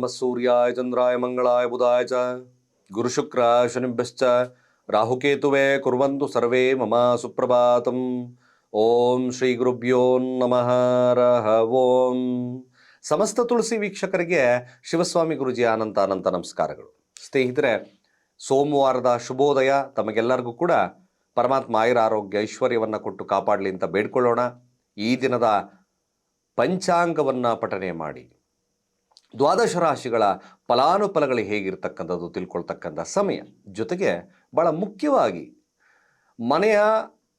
ನಮಃ ಸೂರ್ಯಾಯ ಚಂದ್ರಾಯ ಮಂಗಳಾಯ ಬುಧಾಯ ಚ ಗುರುಶುಕ್ರ ಶನಿಭ್ಯಶ್ಚ ರಾಹುಕೇತುವೆ ಕುರ್ವಂತು ಸರ್ವೇ ಮಮ ಸುಪ್ರಭಾತಂ ಓಂ ಶ್ರೀ ಗುರುಭ್ಯೋ ನಮಃ ರಹ ಓಂ ಸಮಸ್ತ ತುಳಸಿ ವೀಕ್ಷಕರಿಗೆ ಶಿವಸ್ವಾಮಿ ಗುರುಜಿ ಅನಂತ ಅನಂತ ನಮಸ್ಕಾರಗಳು. ಸ್ನೇಹಿತರೆ, ಸೋಮವಾರದ ಶುಭೋದಯ ತಮಗೆಲ್ಲರಿಗೂ ಕೂಡ ಪರಮಾತ್ಮ ಆಯುರ ಆರೋಗ್ಯ, ಐಶ್ವರ್ಯವನ್ನು ಕೊಟ್ಟು ಕಾಪಾಡಲಿ ಅಂತ ಬೇಡ್ಕೊಳ್ಳೋಣ. ಈ ದಿನದ ಪಂಚಾಂಗವನ್ನು ಪಠನೆ ಮಾಡಿ. ದ್ವಾದಶ ರಾಶಿಗಳ ಫಲಾನುಫಲಗಳು ಹೇಗಿರ್ತಕ್ಕಂಥದ್ದು ತಿಳ್ಕೊಳ್ತಕ್ಕಂಥ ಸಮಯ ಜೊತೆಗೆ ಭಾಳ ಮುಖ್ಯವಾಗಿ ಮನೆಯ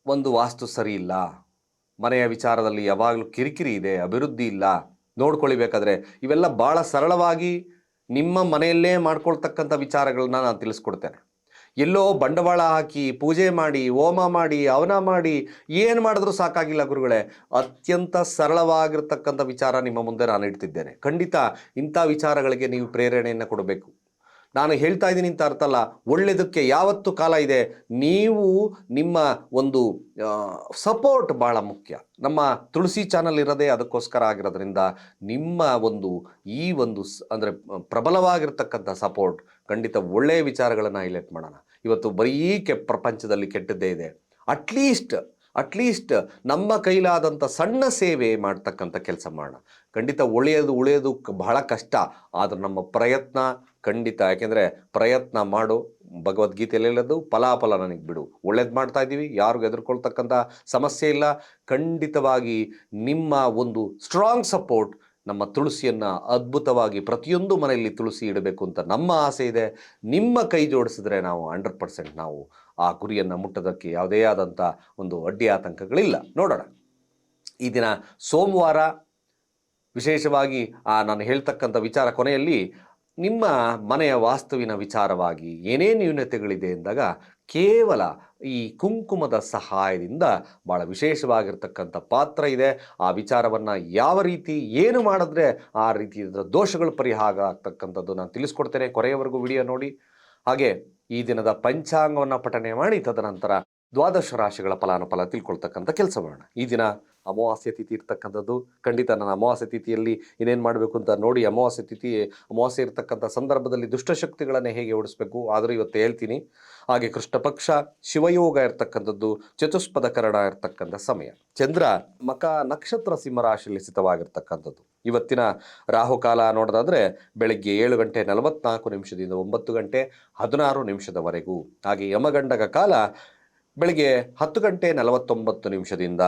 ಒಂದು ವಾಸ್ತು ಸರಿ ಇಲ್ಲ, ಮನೆಯ ವಿಚಾರದಲ್ಲಿ ಯಾವಾಗಲೂ ಕಿರಿಕಿರಿ ಇದೆ, ಅಭಿವೃದ್ಧಿ ಇಲ್ಲ, ನೋಡ್ಕೊಳ್ಬೇಕಾದ್ರೆ ಇವೆಲ್ಲ ಭಾಳ ಸರಳವಾಗಿ ನಿಮ್ಮ ಮನೆಯಲ್ಲೇ ಮಾಡ್ಕೊಳ್ತಕ್ಕಂಥ ವಿಚಾರಗಳನ್ನ ನಾನು ತಿಳಿಸ್ಕೊಡ್ತೇನೆ. ಎಲ್ಲೋ ಬಂಡವಾಳ ಹಾಕಿ ಪೂಜೆ ಮಾಡಿ, ಹೋಮ ಮಾಡಿ ಅವನ ಮಾಡಿ, ಏನು ಮಾಡಿದ್ರೂ ಸಾಕಾಗಿಲ್ಲ ಗುರುಗಳೇ. ಅತ್ಯಂತ ಸರಳವಾಗಿರ್ತಕ್ಕಂಥ ವಿಚಾರ ನಿಮ್ಮ ಮುಂದೆ ನಾನು ಇಡ್ತಿದ್ದೇನೆ. ಖಂಡಿತ ಇಂಥ ವಿಚಾರಗಳಿಗೆ ನೀವು ಪ್ರೇರಣೆಯನ್ನು ಕೊಡಬೇಕು. ನಾನು ಹೇಳ್ತಾ ಇದ್ದೀನಿ ಅಂತ ಅರ್ಥ ಅಲ್ಲ ಒಳ್ಳೆಯದಕ್ಕೆ ಯಾವತ್ತು ಕಾಲ ಇದೆ. ನೀವು ನಿಮ್ಮ ಒಂದು ಸಪೋರ್ಟ್ ಭಾಳ ಮುಖ್ಯ. ನಮ್ಮ ತುಳಸಿ ಚಾನಲ್ ಇರೋದೇ ಅದಕ್ಕೋಸ್ಕರ ಆಗಿರೋದ್ರಿಂದ ನಿಮ್ಮ ಒಂದು, ಈ ಒಂದು ಅಂದರೆ ಪ್ರಬಲವಾಗಿರ್ತಕ್ಕಂಥ ಸಪೋರ್ಟ್ ಖಂಡಿತ ಒಳ್ಳೆಯ ವಿಚಾರಗಳನ್ನು ಹೈಲೈಟ್ ಮಾಡೋಣ. ಇವತ್ತು ಬರೀ ಕೆ, ಪ್ರಪಂಚದಲ್ಲಿ ಕೆಟ್ಟದ್ದೇ ಇದೆ. ಅಟ್ಲೀಸ್ಟ್ ಅಟ್ಲೀಸ್ಟ್ ನಮ್ಮ ಕೈಲಾದಂಥ ಸಣ್ಣ ಸೇವೆ ಮಾಡ್ತಕ್ಕಂಥ ಕೆಲಸ ಮಾಡೋಣ. ಖಂಡಿತ ಉಳಿಯೋದು ಉಳಿಯೋದು ಬಹಳ ಕಷ್ಟ. ಆದರೆ ನಮ್ಮ ಪ್ರಯತ್ನ ಖಂಡಿತ. ಯಾಕೆಂದರೆ ಪ್ರಯತ್ನ ಮಾಡು, ಭಗವದ್ಗೀತೆಯಲ್ಲಿ ಹೇಳೋದು ಫಲಾಫಲ ನನಗೆ ಬಿಡು. ಒಳ್ಳೇದು ಮಾಡ್ತಾ ಇದ್ದೀವಿ ಯಾರಿಗೂ ಎದುರ್ಕೊಳ್ತಕ್ಕಂಥ ಸಮಸ್ಯೆ ಇಲ್ಲ. ಖಂಡಿತವಾಗಿ ನಿಮ್ಮ ಒಂದು ಸ್ಟ್ರಾಂಗ್ ಸಪೋರ್ಟ್ ನಮ್ಮ ತುಳಸಿಯನ್ನು ಅದ್ಭುತವಾಗಿ ಪ್ರತಿಯೊಂದು ಮನೆಯಲ್ಲಿ ತುಳಸಿ ಇಡಬೇಕು ಅಂತ ನಮ್ಮ ಆಸೆ ಇದೆ. ನಿಮ್ಮ ಕೈ ಜೋಡಿಸಿದ್ರೆ ನಾವು ಹಂಡ್ರೆಡ್ ಪರ್ಸೆಂಟ್ ನಾವು ಆ ಗುರಿಯನ್ನು ಮುಟ್ಟೋದಕ್ಕೆ ಯಾವುದೇ ಆದಂಥ ಒಂದು ಅಡ್ಡಿ ಆತಂಕಗಳಿಲ್ಲ. ನೋಡೋಣ. ಈ ದಿನ ಸೋಮವಾರ ವಿಶೇಷವಾಗಿ ಆ ನಾನು ಹೇಳ್ತಕ್ಕಂಥ ವಿಚಾರ ಕೊನೆಯಲ್ಲಿ ನಿಮ್ಮ ಮನೆಯ ವಾಸ್ತುವಿನ ವಿಚಾರವಾಗಿ ಏನೇ ನ್ಯೂನತೆಗಳಿದೆ ಎಂದಾಗ ಕೇವಲ ಈ ಕುಂಕುಮದ ಸಹಾಯದಿಂದ ಭಾಳ ವಿಶೇಷವಾಗಿರ್ತಕ್ಕಂಥ ಪಾತ್ರ ಇದೆ. ಆ ವಿಚಾರವನ್ನು ಯಾವ ರೀತಿ ಏನು ಮಾಡಿದ್ರೆ ಆ ರೀತಿ ದೋಷಗಳು ಪರಿಹಾರ ಆಗ್ತಕ್ಕಂಥದ್ದು ನಾನು ತಿಳಿಸ್ಕೊಡ್ತೇನೆ ಕೊರೆಯವರೆಗೂ ವಿಡಿಯೋ ನೋಡಿ. ಹಾಗೆ ಈ ದಿನದ ಪಂಚಾಂಗವನ್ನು ಪಠನೆ ಮಾಡಿ, ತದನಂತರ ದ್ವಾದಶ ರಾಶಿಗಳ ಫಲಾನುಫಲ ತಿಳ್ಕೊಳ್ತಕ್ಕಂಥ ಕೆಲಸ ಮಾಡೋಣ. ಈ ದಿನ ಅಮಾವಾಸ್ಯ ತಿಥಿ ಇರ್ತಕ್ಕಂಥದ್ದು. ಖಂಡಿತ ನಾನು ಅಮಾವಾಸ್ಯ ತಿಥಿಯಲ್ಲಿ ಇನ್ನೇನು ಮಾಡಬೇಕು ಅಂತ ನೋಡಿ ಅಮಾವಾಸ್ಯ ತಿಥಿ, ಅಮಾವಾಸ್ಯೆ ಇರತಕ್ಕಂಥ ಸಂದರ್ಭದಲ್ಲಿ ದುಷ್ಟಶಕ್ತಿಗಳನ್ನು ಹೇಗೆ ಓಡಿಸ್ಬೇಕು ಆದರೂ ಇವತ್ತು ಹೇಳ್ತೀನಿ. ಹಾಗೆ ಕೃಷ್ಣ ಪಕ್ಷ ಶಿವಯೋಗ ಇರ್ತಕ್ಕಂಥದ್ದು, ಚತುಷ್ಪದ ಕರಣ ಇರತಕ್ಕಂಥ ಸಮಯ. ಚಂದ್ರ ಮಕ ನಕ್ಷತ್ರ ಸಿಂಹರಾಶಿಯಲ್ಲಿ ಸ್ಥಿತವಾಗಿರ್ತಕ್ಕಂಥದ್ದು. ಇವತ್ತಿನ ರಾಹುಕಾಲ ನೋಡೋದಾದರೆ ಬೆಳಗ್ಗೆ ಏಳು ಗಂಟೆ ನಲವತ್ನಾಲ್ಕು ನಿಮಿಷದಿಂದ ಒಂಬತ್ತು ಗಂಟೆ ಹದಿನಾರು ನಿಮಿಷದವರೆಗೂ. ಹಾಗೆ ಯಮಗಂಡಕ ಕಾಲ ಬೆಳಿಗ್ಗೆ ಹತ್ತು ಗಂಟೆ ನಲವತ್ತೊಂಬತ್ತು ನಿಮಿಷದಿಂದ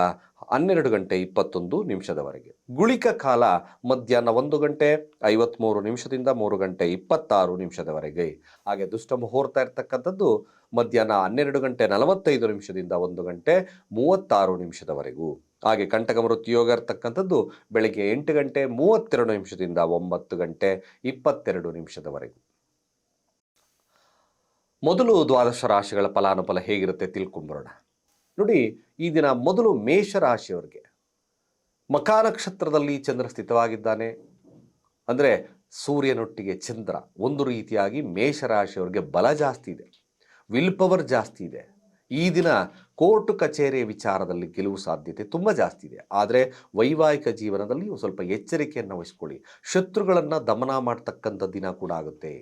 ಹನ್ನೆರಡು ಗಂಟೆ ಇಪ್ಪತ್ತೊಂದು ನಿಮಿಷದವರೆಗೆ. ಗುಳಿಕ ಕಾಲ ಮಧ್ಯಾಹ್ನ ಒಂದು ಗಂಟೆ ಐವತ್ತ್ಮೂರು ನಿಮಿಷದಿಂದ ಮೂರು ಗಂಟೆ ಇಪ್ಪತ್ತಾರು ನಿಮಿಷದವರೆಗೆ. ಹಾಗೆ ದುಷ್ಟ ಮುಹೂರ್ತ ಇರ್ತಕ್ಕಂಥದ್ದು ಮಧ್ಯಾಹ್ನ ಹನ್ನೆರಡು ಗಂಟೆ ನಲವತ್ತೈದು ನಿಮಿಷದಿಂದ ಒಂದು ಗಂಟೆ ಮೂವತ್ತಾರು ನಿಮಿಷದವರೆಗೂ. ಹಾಗೆ ಕಂಟಕ ಮೃತ್ಯುಯೋಗ ಇರ್ತಕ್ಕಂಥದ್ದು ಬೆಳಗ್ಗೆ ಎಂಟು ಗಂಟೆ ಮೂವತ್ತೆರಡು ನಿಮಿಷದಿಂದ ಒಂಬತ್ತು ಗಂಟೆ ಇಪ್ಪತ್ತೆರಡು ನಿಮಿಷದವರೆಗೂ. ಮೊದಲು ದ್ವಾದಶ ರಾಶಿಗಳ ಫಲಾನುಫಲ ಹೇಗಿರುತ್ತೆ ತಿಳ್ಕೊಂಬರೋಣ. ನೋಡಿ, ಈ ದಿನ ಮೊದಲು ಮೇಷರಾಶಿಯವರಿಗೆ ಮಕಾ ನಕ್ಷತ್ರದಲ್ಲಿ ಚಂದ್ರ ಸ್ಥಿತವಾಗಿದ್ದಾನೆ. ಅಂದರೆ ಸೂರ್ಯನೊಟ್ಟಿಗೆ ಚಂದ್ರ, ಒಂದು ರೀತಿಯಾಗಿ ಮೇಷರಾಶಿಯವರಿಗೆ ಬಲ ಜಾಸ್ತಿ ಇದೆ, ವಿಲ್ ಪವರ್ ಜಾಸ್ತಿ ಇದೆ. ಈ ದಿನ ಕೋರ್ಟ್ ಕಚೇರಿ ವಿಚಾರದಲ್ಲಿ ಗೆಲುವು ಸಾಧ್ಯತೆ ತುಂಬ ಜಾಸ್ತಿ ಇದೆ. ಆದರೆ ವೈವಾಹಿಕ ಜೀವನದಲ್ಲಿ ಸ್ವಲ್ಪ ಎಚ್ಚರಿಕೆಯನ್ನು ವಹಿಸ್ಕೊಳ್ಳಿ. ಶತ್ರುಗಳನ್ನು ದಮನ ಮಾಡ್ತಕ್ಕಂಥ ದಿನ ಕೂಡ ಆಗುತ್ತೆ.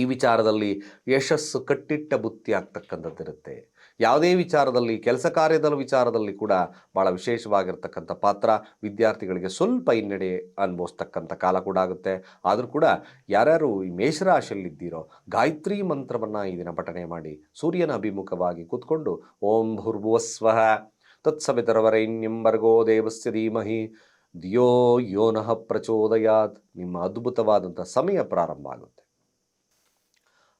ಈ ವಿಚಾರದಲ್ಲಿ ಯಶಸ್ಸು ಕಟ್ಟಿಟ್ಟ ಬುತ್ತಿ ಆಗ್ತಕ್ಕಂಥದ್ದಿರುತ್ತೆ. ಯಾವುದೇ ವಿಚಾರದಲ್ಲಿ, ಕೆಲಸ ಕಾರ್ಯದ ವಿಚಾರದಲ್ಲಿ ಕೂಡ ಭಾಳ ವಿಶೇಷವಾಗಿರ್ತಕ್ಕಂಥ ಪಾತ್ರ ವಿದ್ಯಾರ್ಥಿಗಳಿಗೆ ಸ್ವಲ್ಪ ಹಿನ್ನಡೆ ಅನುಭವಿಸ್ತಕ್ಕಂಥ ಕಾಲ ಕೂಡ ಆಗುತ್ತೆ. ಆದರೂ ಕೂಡ ಯಾರ್ಯಾರು ಈ ಮೇಷರಾಶಿಯಲ್ಲಿದ್ದೀರೋ, ಗಾಯತ್ರಿ ಮಂತ್ರವನ್ನು ಈ ದಿನ ಪಠನೆ ಮಾಡಿ ಸೂರ್ಯನ ಅಭಿಮುಖವಾಗಿ ಕೂತ್ಕೊಂಡು ಓಂ ಭೂರ್ಭುವಸ್ವಃ ತತ್ಸವಿತರವರೈನ್ಯಂ ವರ್ಗೋ ದೇವಸ್ಯ ಧೀಮಹಿ ದಿಯೋ ಯೋನಃ ಪ್ರಚೋದಯಾತ್. ನಿಮ್ಮ ಅದ್ಭುತವಾದಂಥ ಸಮಯ ಪ್ರಾರಂಭ ಆಗುತ್ತೆ.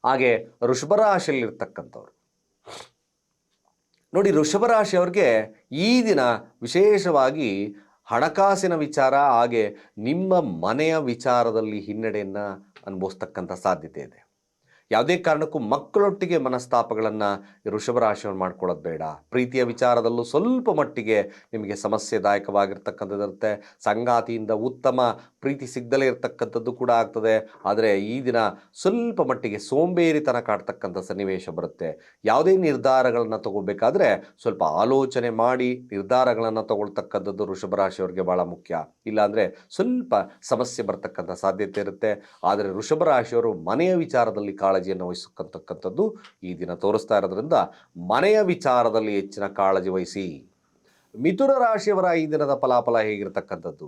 ಹಾಗೆ ವೃಷಭರಾಶಿಯಲ್ಲಿರ್ತಕ್ಕಂಥವ್ರು ನೋಡಿ ವೃಷಭರಾಶಿಯವ್ರಿಗೆ ಈ ದಿನ ವಿಶೇಷವಾಗಿ ಹಣಕಾಸಿನ ವಿಚಾರ ಹಾಗೆ ನಿಮ್ಮ ಮನೆಯ ವಿಚಾರದಲ್ಲಿ ಹಿನ್ನಡೆಯನ್ನು ಅನುಭವಿಸ್ತಕ್ಕಂಥ ಸಾಧ್ಯತೆ ಇದೆ. ಯಾವುದೇ ಕಾರಣಕ್ಕೂ ಮಕ್ಕಳೊಟ್ಟಿಗೆ ಮನಸ್ತಾಪಗಳನ್ನು ಋಷಭ ರಾಶಿಯವರು ಮಾಡ್ಕೊಳ್ಳೋದು ಬೇಡ. ಪ್ರೀತಿಯ ವಿಚಾರದಲ್ಲೂ ಸ್ವಲ್ಪ ಮಟ್ಟಿಗೆ ನಿಮಗೆ ಸಮಸ್ಯೆದಾಯಕವಾಗಿರ್ತಕ್ಕಂಥದ್ದಿರುತ್ತೆ. ಸಂಗಾತಿಯಿಂದ ಉತ್ತಮ ಪ್ರೀತಿ ಸಿಗದಲೇ ಇರತಕ್ಕಂಥದ್ದು ಕೂಡ ಆಗ್ತದೆ. ಆದರೆ ಈ ದಿನ ಸ್ವಲ್ಪ ಮಟ್ಟಿಗೆ ಸೋಂಬೇರಿತನ ಕಾಡ್ತಕ್ಕಂಥ ಸನ್ನಿವೇಶ ಬರುತ್ತೆ. ಯಾವುದೇ ನಿರ್ಧಾರಗಳನ್ನು ತಗೋಬೇಕಾದ್ರೆ ಸ್ವಲ್ಪ ಆಲೋಚನೆ ಮಾಡಿ ನಿರ್ಧಾರಗಳನ್ನು ತಗೊಳ್ತಕ್ಕಂಥದ್ದು ಋಷಭ ರಾಶಿಯವರಿಗೆ ಭಾಳ ಮುಖ್ಯ. ಇಲ್ಲಾಂದರೆ ಸ್ವಲ್ಪ ಸಮಸ್ಯೆ ಬರ್ತಕ್ಕಂಥ ಸಾಧ್ಯತೆ ಇರುತ್ತೆ. ಆದರೆ ಋಷಭ ರಾಶಿಯವರು ಮನೆಯ ವಿಚಾರದಲ್ಲಿ ಕಾಳಜಿಯನ್ನು ವಹಿಸತಕ್ಕಂಥದ್ದು ಈ ದಿನ ತೋರಿಸ್ತಾ ಇರೋದ್ರಿಂದ ಮನೆಯ ವಿಚಾರದಲ್ಲಿ ಹೆಚ್ಚಿನ ಕಾಳಜಿ ವಹಿಸಿ. ಮಿಥುನ ರಾಶಿಯವರ ಈ ದಿನದ ಫಲಾಫಲ ಹೇಗಿರ್ತಕ್ಕಂಥದ್ದು?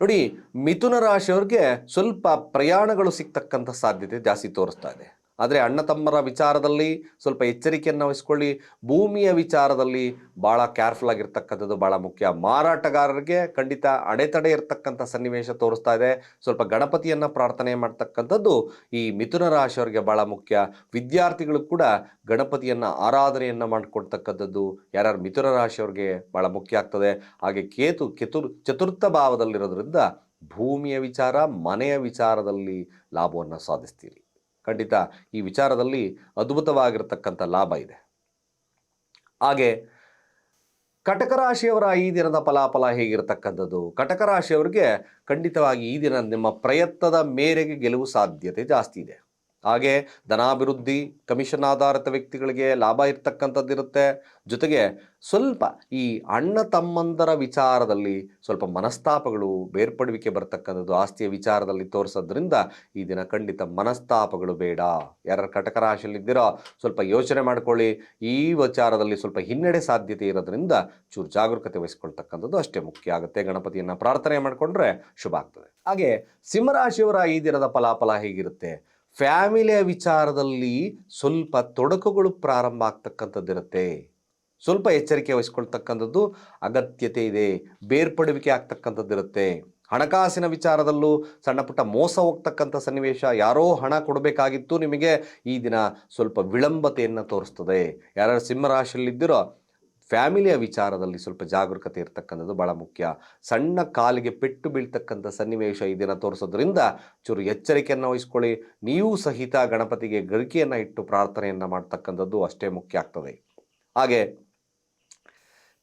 ನೋಡಿ, ಮಿಥುನ ರಾಶಿಯವ್ರಿಗೆ ಸ್ವಲ್ಪ ಪ್ರಯಾಣಗಳು ಸಿಗ್ತಕ್ಕಂಥ ಸಾಧ್ಯತೆ ಜಾಸ್ತಿ ತೋರಿಸ್ತಾ ಇದೆ. ಆದರೆ ಅಣ್ಣ ತಮ್ಮರ ವಿಚಾರದಲ್ಲಿ ಸ್ವಲ್ಪ ಎಚ್ಚರಿಕೆಯನ್ನು ವಹಿಸ್ಕೊಳ್ಳಿ. ಭೂಮಿಯ ವಿಚಾರದಲ್ಲಿ ಭಾಳ ಕೇರ್ಫುಲ್ ಆಗಿರ್ತಕ್ಕಂಥದ್ದು ಭಾಳ ಮುಖ್ಯ. ಮಾರಾಟಗಾರರಿಗೆ ಖಂಡಿತ ಅಡೆತಡೆ ಇರತಕ್ಕಂಥ ಸನ್ನಿವೇಶ ತೋರಿಸ್ತಾ ಇದೆ. ಸ್ವಲ್ಪ ಗಣಪತಿಯನ್ನು ಪ್ರಾರ್ಥನೆ ಮಾಡ್ತಕ್ಕಂಥದ್ದು ಈ ಮಿಥುನ ರಾಶಿಯವರಿಗೆ ಭಾಳ ಮುಖ್ಯ. ವಿದ್ಯಾರ್ಥಿಗಳು ಕೂಡ ಗಣಪತಿಯನ್ನು ಆರಾಧನೆಯನ್ನು ಮಾಡಿಕೊಡ್ತಕ್ಕಂಥದ್ದು ಯಾರ್ಯಾರು ಮಿಥುನ ರಾಶಿಯವ್ರಿಗೆ ಭಾಳ ಮುಖ್ಯ ಆಗ್ತದೆ. ಹಾಗೆ ಕೇತು ಕೆತುರ್ ಚತುರ್ಥ ಭಾವದಲ್ಲಿರೋದ್ರಿಂದ ಭೂಮಿಯ ವಿಚಾರ ಮನೆಯ ವಿಚಾರದಲ್ಲಿ ಲಾಭವನ್ನು ಸಾಧಿಸ್ತೀರಿ. ಖಂಡಿತ ಈ ವಿಚಾರದಲ್ಲಿ ಅದ್ಭುತವಾಗಿರ್ತಕ್ಕಂಥ ಲಾಭ ಇದೆ. ಹಾಗೆ ಕಟಕ ರಾಶಿಯವರ ಈ ದಿನದ ಫಲಾಫಲ ಹೇಗಿರತಕ್ಕಂಥದ್ದು? ಕಟಕ ರಾಶಿಯವರಿಗೆ ಖಂಡಿತವಾಗಿ ಈ ದಿನ ನಿಮ್ಮ ಪ್ರಯತ್ನದ ಮೇರೆಗೆ ಗೆಲುವು ಸಾಧ್ಯತೆ ಜಾಸ್ತಿ ಇದೆ. ಹಾಗೆ ಧನಾಭಿವೃದ್ಧಿ, ಕಮಿಷನ್ ಆಧಾರಿತ ವ್ಯಕ್ತಿಗಳಿಗೆ ಲಾಭ ಇರ್ತಕ್ಕಂಥದ್ದಿರುತ್ತೆ ಜೊತೆಗೆ ಸ್ವಲ್ಪ ಈ ಅಣ್ಣ ತಮ್ಮಂದರ ವಿಚಾರದಲ್ಲಿ ಸ್ವಲ್ಪ ಮನಸ್ತಾಪಗಳು ಬೇರ್ಪಡುವಿಕೆ ಬರ್ತಕ್ಕಂಥದ್ದು ಆಸ್ತಿಯ ವಿಚಾರದಲ್ಲಿ ತೋರಿಸೋದ್ರಿಂದ ಈ ದಿನ ಖಂಡಿತ ಮನಸ್ತಾಪಗಳು ಬೇಡ. ಯಾರು ಕಟಕ ರಾಶಿಯಲ್ಲಿದ್ದೀರೋ ಸ್ವಲ್ಪ ಯೋಚನೆ ಮಾಡ್ಕೊಳ್ಳಿ. ಈ ವಿಚಾರದಲ್ಲಿ ಸ್ವಲ್ಪ ಹಿನ್ನಡೆ ಸಾಧ್ಯತೆ ಇರೋದ್ರಿಂದ ಚೂರು ಜಾಗರೂಕತೆ ವಹಿಸ್ಕೊಳ್ತಕ್ಕಂಥದ್ದು ಅಷ್ಟೇ ಮುಖ್ಯ ಆಗುತ್ತೆ. ಗಣಪತಿಯನ್ನು ಪ್ರಾರ್ಥನೆ ಮಾಡಿಕೊಂಡ್ರೆ ಶುಭ ಆಗ್ತದೆ. ಹಾಗೆ ಸಿಂಹರಾಶಿಯವರ ಈ ದಿನದ ಫಲಾಫಲ ಹೇಗಿರುತ್ತೆ? ಫ್ಯಾಮಿಲಿಯ ವಿಚಾರದಲ್ಲಿ ಸ್ವಲ್ಪ ತೊಡಕುಗಳು ಪ್ರಾರಂಭ ಆಗ್ತಕ್ಕಂಥದ್ದಿರುತ್ತೆ. ಸ್ವಲ್ಪ ಎಚ್ಚರಿಕೆ ವಹಿಸ್ಕೊಳ್ತಕ್ಕಂಥದ್ದು ಅಗತ್ಯತೆ ಇದೆ, ಬೇರ್ಪಡುವಿಕೆ ಆಗ್ತಕ್ಕಂಥದ್ದಿರುತ್ತೆ. ಹಣಕಾಸಿನ ವಿಚಾರದಲ್ಲೂ ಸಣ್ಣ ಪುಟ್ಟ ಮೋಸ ಹೋಗ್ತಕ್ಕಂಥ ಸನ್ನಿವೇಶ ಯಾರೋ ಹಣ ಕೊಡಬೇಕಾಗಿತ್ತು ನಿಮಗೆ, ಈ ದಿನ ಸ್ವಲ್ಪ ವಿಳಂಬತೆಯನ್ನು ತೋರಿಸ್ತದೆ. ಯಾರು ಸಿಂಹರಾಶಿಯಲ್ಲಿದ್ದೀರೋ ಫ್ಯಾಮಿಲಿಯ ವಿಚಾರದಲ್ಲಿ ಸ್ವಲ್ಪ ಜಾಗರೂಕತೆ ಇರತಕ್ಕಂಥದ್ದು ಭಾಳ ಮುಖ್ಯ. ಸಣ್ಣ ಕಾಲಿಗೆ ಪೆಟ್ಟು ಬೀಳ್ತಕ್ಕಂಥ ಸನ್ನಿವೇಶ ಈ ದಿನ ತೋರಿಸೋದ್ರಿಂದ ಚೂರು ಎಚ್ಚರಿಕೆಯನ್ನು ವಹಿಸ್ಕೊಳ್ಳಿ. ನೀವು ಸಹಿತ ಗಣಪತಿಗೆ ಗರಿಕೆಯನ್ನು ಇಟ್ಟು ಪ್ರಾರ್ಥನೆಯನ್ನು ಮಾಡ್ತಕ್ಕಂಥದ್ದು ಅಷ್ಟೇ ಮುಖ್ಯ ಆಗ್ತದೆ. ಹಾಗೆ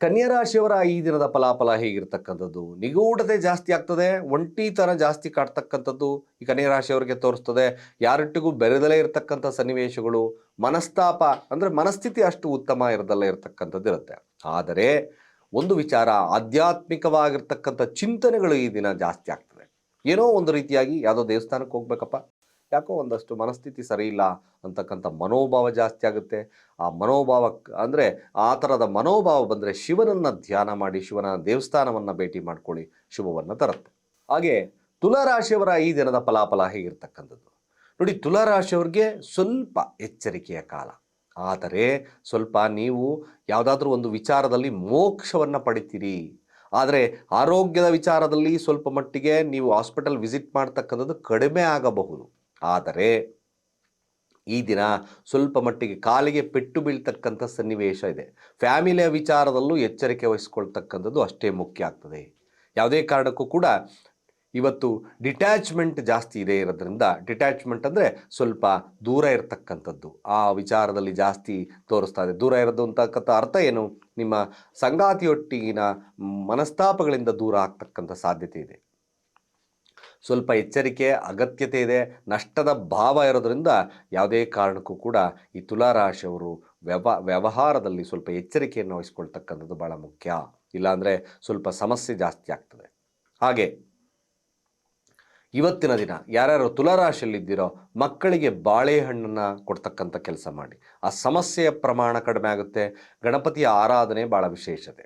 ಕನ್ಯಾ ರಾಶಿಯವರ ಈ ದಿನದ ಫಲಾಫಲ ಹೇಗಿರ್ತಕ್ಕಂಥದ್ದು? ನಿಗೂಢತೆ ಜಾಸ್ತಿ ಆಗ್ತದೆ, ಒಂಟಿತನ ಜಾಸ್ತಿ ಕಾಡ್ತಕ್ಕಂಥದ್ದು ಈ ಕನ್ಯಾ ರಾಶಿಯವರಿಗೆ ತೋರಿಸ್ತದೆ. ಯಾರೊಟ್ಟಿಗೂ ಬೆರೆದಲೇ ಇರತಕ್ಕಂಥ ಸನ್ನಿವೇಶಗಳು, ಮನಸ್ತಾಪ ಅಂದರೆ ಮನಸ್ಥಿತಿ ಅಷ್ಟು ಉತ್ತಮ ಇರದಲ್ಲೇ ಇರತಕ್ಕಂಥದ್ದು ಇರುತ್ತೆ. ಆದರೆ ಒಂದು ವಿಚಾರ, ಆಧ್ಯಾತ್ಮಿಕವಾಗಿರ್ತಕ್ಕಂಥ ಚಿಂತನೆಗಳು ಈ ದಿನ ಜಾಸ್ತಿ ಆಗ್ತದೆ. ಏನೋ ಒಂದು ರೀತಿಯಾಗಿ ಯಾವುದೋ ದೇವಸ್ಥಾನಕ್ಕೆ ಹೋಗ್ಬೇಕಪ್ಪ ಯಾಕೋ ಒಂದಷ್ಟು ಮನಸ್ಥಿತಿ ಸರಿ ಇಲ್ಲ ಅಂತಕ್ಕಂಥ ಮನೋಭಾವ ಜಾಸ್ತಿ ಆಗುತ್ತೆ. ಆ ಮನೋಭಾವ ಅಂದರೆ ಆ ಥರದ ಮನೋಭಾವ ಬಂದರೆ ಶಿವನನ್ನು ಧ್ಯಾನ ಮಾಡಿ, ಶಿವನ ದೇವಸ್ಥಾನವನ್ನು ಭೇಟಿ ಮಾಡ್ಕೊಳ್ಳಿ ಶುಭವನ್ನು ತರುತ್ತೆ. ಹಾಗೆ ತುಲಾರಾಶಿಯವರ ಈ ದಿನದ ಫಲಾಫಲ ಹೇಗಿರ್ತಕ್ಕಂಥದ್ದು? ನೋಡಿ, ತುಲಾರಾಶಿಯವ್ರಿಗೆ ಸ್ವಲ್ಪ ಎಚ್ಚರಿಕೆಯ ಕಾಲ. ಆದರೆ ಸ್ವಲ್ಪ ನೀವು ಯಾವುದಾದ್ರೂ ಒಂದು ವಿಚಾರದಲ್ಲಿ ಮೋಕ್ಷವನ್ನು ಪಡಿತೀರಿ. ಆದರೆ ಆರೋಗ್ಯದ ವಿಚಾರದಲ್ಲಿ ಸ್ವಲ್ಪ ಮಟ್ಟಿಗೆ ನೀವು ಹಾಸ್ಪಿಟಲ್ ವಿಸಿಟ್ ಮಾಡ್ತಕ್ಕಂಥದ್ದು ಕಡಿಮೆ ಆಗಬಹುದು. ಆದರೆ ಈ ದಿನ ಸ್ವಲ್ಪ ಮಟ್ಟಿಗೆ ಕಾಲಿಗೆ ಪೆಟ್ಟು ಬೀಳ್ತಕ್ಕಂಥ ಸನ್ನಿವೇಶ ಇದೆ. ಫ್ಯಾಮಿಲಿಯ ವಿಚಾರದಲ್ಲೂ ಎಚ್ಚರಿಕೆ ವಹಿಸ್ಕೊಳ್ತಕ್ಕಂಥದ್ದು ಅಷ್ಟೇ ಮುಖ್ಯ ಆಗ್ತದೆ. ಯಾವುದೇ ಕಾರಣಕ್ಕೂ ಕೂಡ ಇವತ್ತು ಡಿಟ್ಯಾಚ್ಮೆಂಟ್ ಜಾಸ್ತಿ ಇದೆ ಇರೋದ್ರಿಂದ ಡಿಟ್ಯಾಚ್ಮೆಂಟ್ ಅಂದರೆ ಸ್ವಲ್ಪ ದೂರ ಇರತಕ್ಕಂಥದ್ದು. ಆ ವಿಚಾರದಲ್ಲಿ ಜಾಸ್ತಿ ತೋರಿಸ್ತಾ ಇದೆ. ದೂರ ಇರೋದು ಅಂತಕ್ಕಂಥ ಅರ್ಥ ಏನು? ನಿಮ್ಮ ಸಂಗಾತಿಯೊಟ್ಟಿಗಿನ ಮನಸ್ತಾಪಗಳಿಂದ ದೂರ ಆಗ್ತಕ್ಕಂಥ ಸಾಧ್ಯತೆ ಇದೆ. ಸ್ವಲ್ಪ ಎಚ್ಚರಿಕೆ, ಅಗತ್ಯತೆ ಇದೆ, ನಷ್ಟದ ಭಾವ ಇರೋದ್ರಿಂದ ಯಾವುದೇ ಕಾರಣಕ್ಕೂ ಕೂಡ ಈ ತುಲಾರಾಶಿಯವರು ವ್ಯವ, ವ್ಯವಹಾರದಲ್ಲಿ ಸ್ವಲ್ಪ ಎಚ್ಚರಿಕೆಯನ್ನು ವಹಿಸ್ಕೊಳ್ತಕ್ಕಂಥದ್ದು ಭಾಳ ಮುಖ್ಯ. ಇಲ್ಲಾಂದರೆ ಸ್ವಲ್ಪ ಸಮಸ್ಯೆ ಜಾಸ್ತಿ ಆಗ್ತದೆ. ಹಾಗೆ ಇವತ್ತಿನ ದಿನ ಯಾರ್ಯಾರು ತುಲಾರಾಶಿಯಲ್ಲಿದ್ದೀರೋ ಮಕ್ಕಳಿಗೆ ಬಾಳೆಹಣ್ಣನ್ನು ಕೊಡ್ತಕ್ಕಂಥ ಕೆಲಸ ಮಾಡಿ. ಆ ಸಮಸ್ಯೆಯ ಪ್ರಮಾಣ ಕಡಿಮೆ ಆಗುತ್ತೆ, ಗಣಪತಿಯ ಆರಾಧನೆ ಭಾಳ ವಿಶೇಷತೆ.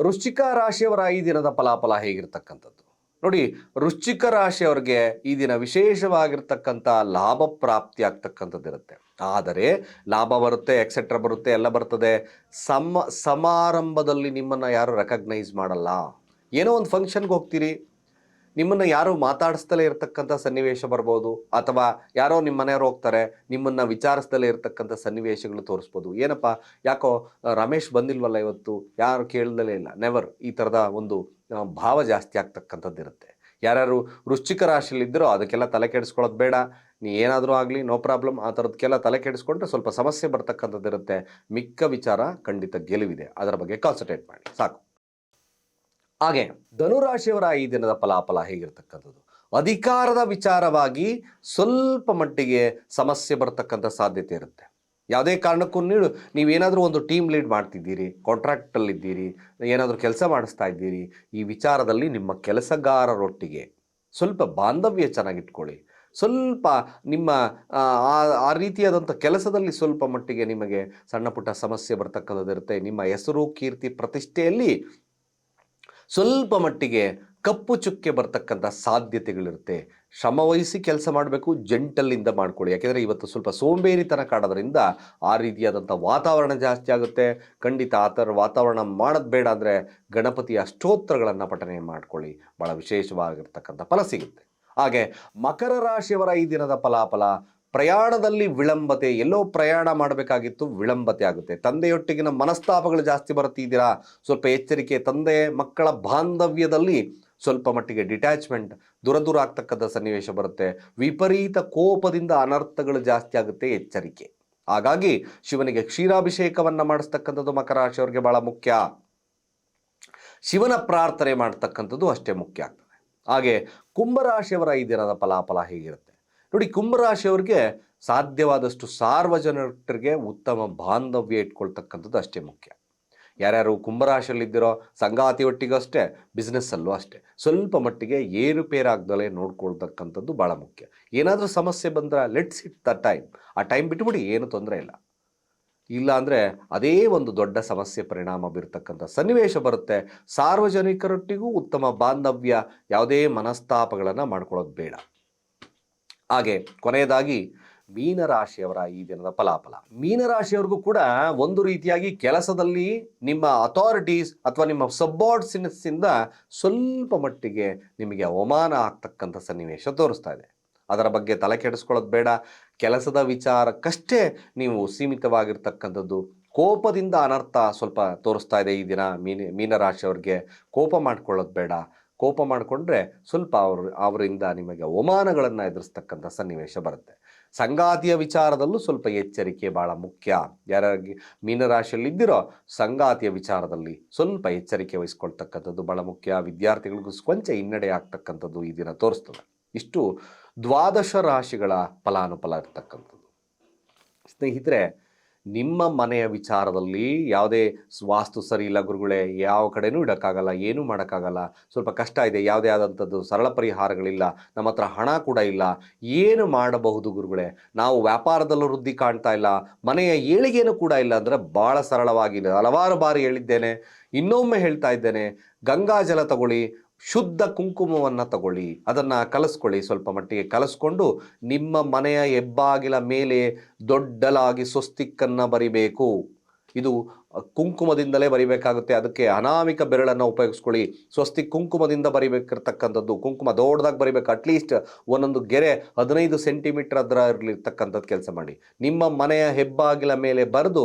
ವೃಶ್ಚಿಕ ರಾಶಿಯವರ ಈ ದಿನದ ಫಲಾಫಲ ಹೇಗಿರ್ತಕ್ಕಂಥದ್ದು? ನೋಡಿ, ವೃಶ್ಚಿಕ ರಾಶಿಯವರಿಗೆ ಈ ದಿನ ವಿಶೇಷವಾಗಿರ್ತಕ್ಕಂಥ ಲಾಭ ಪ್ರಾಪ್ತಿ ಆಗ್ತಕ್ಕಂಥದ್ದಿರುತ್ತೆ ಆದರೆ, ಲಾಭ ಬರುತ್ತೆ ಎಕ್ಸೆಟ್ರಾ ಬರುತ್ತೆ, ಎಲ್ಲ ಬರ್ತದೆ. ಸಮ, ಸಮಾರಂಭದಲ್ಲಿ ನಿಮ್ಮನ್ನು ಯಾರು ರೆಕಗ್ನೈಸ್ ಮಾಡಲ್ಲ. ಏನೋ ಒಂದು ಫಂಕ್ಷನ್ಗೆ ಹೋಗ್ತೀರಿ. ನಿಮ್ಮನ್ನು ಯಾರು ಮಾತಾಡಿಸ್ದಲೇ ಇರತಕ್ಕಂಥ ಸನ್ನಿವೇಶ ಬರ್ಬೋದು. ಅಥವಾ ಯಾರೋ ನಿಮ್ಮ ಮನೆಯವರು ಹೋಗ್ತಾರೆ, ನಿಮ್ಮನ್ನು ವಿಚಾರಿಸ್ದಲೇ ಇರತಕ್ಕಂಥ ಸನ್ನಿವೇಶಗಳು ತೋರಿಸ್ಬೋದು. ಏನಪ್ಪ, ಯಾಕೋ, ರಮೇಶ್ ಬಂದಿಲ್ವಲ್ಲ ಇವತ್ತು? ಯಾರು ಕೇಳ್ದಲೇ ಇಲ್ಲ. ನೆವರ್ ಈ ಥರದ ಒಂದು ಭಾವ ಜಾಸ್ತಿ ಆಗ್ತಕ್ಕಂಥದ್ದು ಇರುತ್ತೆ. ಯಾರ್ಯಾರು ವೃಶ್ಚಿಕ ರಾಶಿಯಲ್ಲಿದ್ದರೋ ಅದಕ್ಕೆಲ್ಲ ತಲೆ ಕೆಡಿಸ್ಕೊಳ್ಳೋದು ಬೇಡ. ನೀ ಏನಾದರೂ ಆಗಲಿ ನೋ ಪ್ರಾಬ್ಲಮ್ ಆ ಥರದಕ್ಕೆಲ್ಲ ತಲೆ ಕೆಡಿಸ್ಕೊಂಡ್ರೆ ಸ್ವಲ್ಪ ಸಮಸ್ಯೆ ಬರ್ತಕ್ಕಂಥದ್ದು ಇರುತ್ತೆ. ಮಿಕ್ಕ ವಿಚಾರ ಖಂಡಿತ ಗೆಲುವಿದೆ. ಅದರ ಬಗ್ಗೆ ಕಾನ್ಸಂಟ್ರೇಟ್ ಮಾಡಿ. ಸಾಕು. ಹಾಗೆ, ಧನುರಾಶಿಯವರ ಈ ದಿನದ ಫಲಾಫಲ ಹೇಗಿರ್ತಕ್ಕಂಥದ್ದು? ಅಧಿಕಾರದ ವಿಚಾರವಾಗಿ ಸ್ವಲ್ಪ ಮಟ್ಟಿಗೆ ಸಮಸ್ಯೆ ಬರ್ತಕ್ಕಂಥ ಸಾಧ್ಯತೆ ಇರುತ್ತೆ. ಯಾವುದೇ ಕಾರಣಕ್ಕೂ ನೀಡು ನೀವೇನಾದರೂ ಒಂದು ಟೀಮ್ ಲೀಡ್ ಮಾಡ್ತಿದ್ದೀರಿ ಕಾಂಟ್ರಾಕ್ಟಲ್ಲಿದ್ದೀರಿ ಏನಾದರೂ ಕೆಲಸ ಮಾಡಿಸ್ತಾ ಇದ್ದೀರಿ ಈ ವಿಚಾರದಲ್ಲಿ ನಿಮ್ಮ ಕೆಲಸಗಾರರೊಟ್ಟಿಗೆ ಸ್ವಲ್ಪ ಬಾಂಧವ್ಯ ಚೆನ್ನಾಗಿಟ್ಕೊಳ್ಳಿ. ಸ್ವಲ್ಪ ನಿಮ್ಮ ಆ, ರೀತಿಯಾದಂಥ ಕೆಲಸದಲ್ಲಿ ಸ್ವಲ್ಪ ಮಟ್ಟಿಗೆ ನಿಮಗೆ ಸಣ್ಣ ಪುಟ್ಟ ಸಮಸ್ಯೆ ಬರ್ತಕ್ಕಂಥದ್ದು ಇರುತ್ತೆ ನಿಮ್ಮ ಹೆಸರು ಕೀರ್ತಿ ಪ್ರತಿಷ್ಠೆಯಲ್ಲಿ ಸ್ವಲ್ಪ ಮಟ್ಟಿಗೆ ಕಪ್ಪು ಚುಕ್ಕೆ ಬರ್ತಕ್ಕಂಥ ಸಾಧ್ಯತೆಗಳಿರುತ್ತೆ. ಶ್ರಮವಹಿಸಿ ಕೆಲಸ ಮಾಡಬೇಕು ಜಂಟಲ್ಲಿಂದ ಮಾಡ್ಕೊಳ್ಳಿ. ಯಾಕೆಂದರೆ ಇವತ್ತು ಸ್ವಲ್ಪ ಸೋಂಬೇರಿತನ ಕಾಡೋದ್ರಿಂದ ಆ ರೀತಿಯಾದಂಥ ವಾತಾವರಣ ಜಾಸ್ತಿ ಆಗುತ್ತೆ. ಖಂಡಿತ ಆ ಥರ ವಾತಾವರಣ ಮಾಡೋದು ಬೇಡ ಅಂದರೆ ಗಣಪತಿಯ ಅಷ್ಟೋತ್ತರಗಳನ್ನು ಪಠನೆ ಮಾಡ್ಕೊಳ್ಳಿ. ಭಾಳ ವಿಶೇಷವಾಗಿರ್ತಕ್ಕಂಥ ಫಲ ಸಿಗುತ್ತೆ. ಹಾಗೆ ಮಕರ ರಾಶಿಯವರ ಈ ದಿನದ ಫಲಾಫಲ, ಪ್ರಯಾಣದಲ್ಲಿ ವಿಳಂಬತೆ, ಎಲ್ಲೋ ಪ್ರಯಾಣ ಮಾಡಬೇಕಾಗಿತ್ತು ವಿಳಂಬತೆ ಆಗುತ್ತೆ. ತಂದೆಯೊಟ್ಟಿಗಿನ ಮನಸ್ತಾಪಗಳು ಜಾಸ್ತಿ ಬರುತ್ತಿದ್ದೀರಾ ಸ್ವಲ್ಪ ಎಚ್ಚರಿಕೆ, ತಂದೆ, ಮಕ್ಕಳ ಬಾಂಧವ್ಯದಲ್ಲಿ ಸ್ವಲ್ಪ ಮಟ್ಟಿಗೆ ಡಿಟ್ಯಾಚ್ಮೆಂಟ್ ದೂರ ದೂರ ಆಗ್ತಕ್ಕಂಥ ಸನ್ನಿವೇಶ ಬರುತ್ತೆ. ವಿಪರೀತ ಕೋಪದಿಂದ ಅನರ್ಥಗಳು ಜಾಸ್ತಿ ಆಗುತ್ತೆ ಎಚ್ಚರಿಕೆ. ಹಾಗಾಗಿ ಶಿವನಿಗೆ ಕ್ಷೀರಾಭಿಷೇಕವನ್ನು ಮಾಡಿಸ್ತಕ್ಕಂಥದ್ದು ಮಕರ ರಾಶಿಯವರಿಗೆ ಬಹಳ ಮುಖ್ಯ. ಶಿವನ ಪ್ರಾರ್ಥನೆ ಮಾಡ್ತಕ್ಕಂಥದ್ದು ಅಷ್ಟೇ ಮುಖ್ಯ ಆಗ್ತದೆ. ಹಾಗೆ ಕುಂಭರಾಶಿಯವರ ಈ ದಿನದ ಫಲಾಫಲ ಹೇಗಿರುತ್ತೆ? ನೋಡಿ, ಕುಂಭರಾಶಿಯವರಿಗೆ ಸಾಧ್ಯವಾದಷ್ಟು ಸಾರ್ವಜನಿಕರಿಗೆ ಉತ್ತಮ ಬಾಂಧವ್ಯ ಇಟ್ಕೊಳ್ತಕ್ಕಂಥದ್ದು ಅಷ್ಟೇ ಮುಖ್ಯ. ಯಾರ್ಯಾರು ಕುಂಭರಾಶಿಯಲ್ಲಿದ್ದಿರೋ ಸಂಗಾತಿ ಒಟ್ಟಿಗೂ ಅಷ್ಟೇ ಬಿಸ್ನೆಸ್ಸಲ್ಲೂ ಅಷ್ಟೇ. ಸ್ವಲ್ಪ ಮಟ್ಟಿಗೆ ಏರುಪೇರಾಗ್ದಲೇ ನೋಡ್ಕೊಳ್ತಕ್ಕಂಥದ್ದು ಭಾಳ ಮುಖ್ಯ. ಏನಾದರೂ ಸಮಸ್ಯೆ ಬಂದರೆ ಲೆಟ್ಸ್ ಇಟ್ ದ ಟೈಮ್ ಆ ಟೈಮ್ ಬಿಟ್ಬಿಡಿ, ಏನು ತೊಂದರೆ ಇಲ್ಲ. ಇಲ್ಲ ಅಂದರೆ ಅದೇ ಒಂದು ದೊಡ್ಡ ಸಮಸ್ಯೆ ಪರಿಣಾಮ ಬೀರ್ತಕ್ಕಂಥ ಸನ್ನಿವೇಶ ಬರುತ್ತೆ. ಸಾರ್ವಜನಿಕರೊಟ್ಟಿಗೂ ಉತ್ತಮ ಬಾಂಧವ್ಯ, ಯಾವುದೇ ಮನಸ್ತಾಪಗಳನ್ನು ಮಾಡ್ಕೊಳ್ಳೋದು ಬೇಡ. ಹಾಗೆ ಕೊನೆಯದಾಗಿ ಮೀನರಾಶಿಯವರ ಈ ದಿನದ ಫಲಾಫಲ. ಮೀನರಾಶಿಯವರಿಗೂ ಕೂಡ ಒಂದು ರೀತಿಯಾಗಿ ಕೆಲಸದಲ್ಲಿ ನಿಮ್ಮ ಅಥಾರಿಟೀಸ್ ಅಥವಾ ನಿಮ್ಮ ಸಬ್ಬಾರ್ಡ್ಸಿನಸ್ ಇಂದ ಸ್ವಲ್ಪ ಮಟ್ಟಿಗೆ ನಿಮಗೆ ಅವಮಾನ ಆಗ್ತಕ್ಕಂಥ ಸನ್ನಿವೇಶ ತೋರಿಸ್ತಾ ಇದೆ. ಅದರ ಬಗ್ಗೆ ತಲೆ ಕೆಡಿಸ್ಕೊಳ್ಳೋದು ಬೇಡ. ಕೆಲಸದ ವಿಚಾರಕ್ಕಷ್ಟೇ ನೀವು ಸೀಮಿತವಾಗಿರ್ತಕ್ಕಂಥದ್ದು. ಕೋಪದಿಂದ ಅನರ್ಥ ಸ್ವಲ್ಪ ತೋರಿಸ್ತಾ ಇದೆ ಈ ದಿನ ಮೀನ, ಮೀನರಾಶಿಯವ್ರಿಗೆ. ಕೋಪ ಮಾಡ್ಕೊಳ್ಳೋದು ಬೇಡ. ಕೋಪ ಮಾಡಿಕೊಂಡ್ರೆ ಸ್ವಲ್ಪ ಅವರು, ಅವರಿಂದ ನಿಮಗೆ ಅವಮಾನಗಳನ್ನು ಎದುರಿಸ್ತಕ್ಕಂಥ ಸನ್ನಿವೇಶ ಬರುತ್ತೆ. ಸಂಗಾತಿಯ ವಿಚಾರದಲ್ಲೂ ಸ್ವಲ್ಪ ಎಚ್ಚರಿಕೆ ಭಾಳ ಮುಖ್ಯ. ಯಾರಾಗಿ ಮೀನರಾಶಿಯಲ್ಲಿ ಇದ್ದಿರೋ ಸಂಗಾತಿಯ ವಿಚಾರದಲ್ಲಿ ಸ್ವಲ್ಪ ಎಚ್ಚರಿಕೆ ವಹಿಸ್ಕೊಳ್ತಕ್ಕಂಥದ್ದು ಭಾಳ ಮುಖ್ಯ. ವಿದ್ಯಾರ್ಥಿಗಳಿಗೂ ಕೊಂಚ ಹಿನ್ನಡೆ ಆಗ್ತಕ್ಕಂಥದ್ದು ಈ ದಿನ ತೋರಿಸ್ತದೆ. ಇಷ್ಟು ದ್ವಾದಶ ರಾಶಿಗಳ ಫಲಾನುಫಲ ಇರ್ತಕ್ಕಂಥದ್ದು. ಸ್ನೇಹಿತರೆ ನಿಮ್ಮ ಮನೆಯ ವಿಚಾರದಲ್ಲಿ ಯಾವುದೇ ವಾಸ್ತು ಸರಿ ಇಲ್ಲ ಗುರುಗಳೇ, ಯಾವ ಕಡೆನೂ ಇಡೋಕ್ಕಾಗಲ್ಲ, ಏನೂ ಮಾಡೋಕ್ಕಾಗಲ್ಲ. ಸ್ವಲ್ಪ ಕಷ್ಟ ಇದೆ, ಯಾವುದೇ ಆದಂಥದ್ದು ಸರಳ ಪರಿಹಾರಗಳಿಲ್ಲ, ನಮ್ಮ ಹತ್ರ ಹಣ ಕೂಡ ಇಲ್ಲ. ಏನು ಮಾಡಬಹುದು ಗುರುಗಳೇ? ನಾವು ವ್ಯಾಪಾರದಲ್ಲೂ ವೃದ್ಧಿ ಕಾಣ್ತಾ ಇಲ್ಲ, ಮನೆಯ ಏಳಿಗೆನೂ ಕೂಡ ಇಲ್ಲ ಅಂದರೆ ಭಾಳ ಸರಳವಾಗಿ ಹಲವಾರು ಬಾರಿ ಹೇಳಿದ್ದೇನೆ, ಇನ್ನೊಮ್ಮೆ ಹೇಳ್ತಾ ಇದ್ದೇನೆ ಗಂಗಾಜಲ ತಗೊಳ್ಳಿ ಶುದ್ಧ ಕುಂಕುಮವನ್ನು ತಗೊಳ್ಳಿ. ಅದನ್ನು ಕಲಸ್ಕೊಳ್ಳಿ ಸ್ವಲ್ಪ ಮಟ್ಟಿಗೆ. ಕಲಸ್ಕೊಂಡು ನಿಮ್ಮ ಮನೆಯ ಹೆಬ್ಬಾಗಿಲ ಮೇಲೆ ದೊಡ್ಡಲಾಗಿ ಸ್ವಸ್ತಿಕ್ಕನ್ನು ಬರಿಬೇಕು. ಇದು ಕುಂಕುಮದಿಂದಲೇ ಬರಿಬೇಕಾಗುತ್ತೆ. ಅದಕ್ಕೆ ಅನಾಮಿಕ ಬೆರಳನ್ನು ಉಪಯೋಗಿಸ್ಕೊಳ್ಳಿ. ಸ್ವಸ್ತಿ ಕುಂಕುಮದಿಂದ ಬರಿಬೇಕಿರ್ತಕ್ಕಂಥದ್ದು, ಕುಂಕುಮ ದೊಡ್ಡದಾಗಿ ಬರಿಬೇಕು. ಅಟ್ಲೀಸ್ಟ್ ಒಂದೊಂದು ಗೆರೆ ಹದಿನೈದು ಸೆಂಟಿಮೀಟರ್ ಅದರ ಇರಲಿರ್ತಕ್ಕಂಥದ್ದು ಕೆಲಸ ಮಾಡಿ. ನಿಮ್ಮ ಮನೆಯ ಹೆಬ್ಬಾಗಿಲ ಮೇಲೆ ಬರೆದು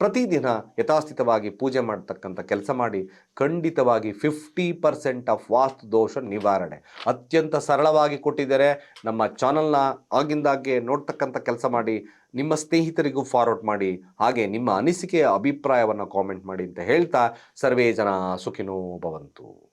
ಪ್ರತಿದಿನ ಯಥಾಸ್ಥಿತವಾಗಿ ಪೂಜೆ ಮಾಡ್ತಕ್ಕಂಥ ಕೆಲಸ ಮಾಡಿ ಖಂಡಿತವಾಗಿ ಫಿಫ್ಟಿ ಪರ್ಸೆಂಟ್ ಆಫ್ ವಾಸ್ತು ದೋಷ ನಿವಾರಣೆ. ಅತ್ಯಂತ ಸರಳವಾಗಿ ಕೊಟ್ಟಿದ್ದಾರೆ. ನಮ್ಮ ಚಾನಲ್ನ ಆಗಿಂದಾಗೆ ನೋಡ್ತಕ್ಕಂಥ ಕೆಲಸ ಮಾಡಿ, ನಿಮ್ಮ ಸ್ನೇಹಿತರಿಗೂ ಫಾರ್ವರ್ಡ್ ಮಾಡಿ, ಹಾಗೆ ನಿಮ್ಮ ಅನಿಸಿಕೆಯ ಅಭಿಪ್ರಾಯವನ್ನು ಕಾಮೆಂಟ್ ಮಾಡಿ ಅಂತ ಹೇಳ್ತಾ ಸರ್ವೇ ಜನ ಸುಖಿನೋ ಭವಂತು.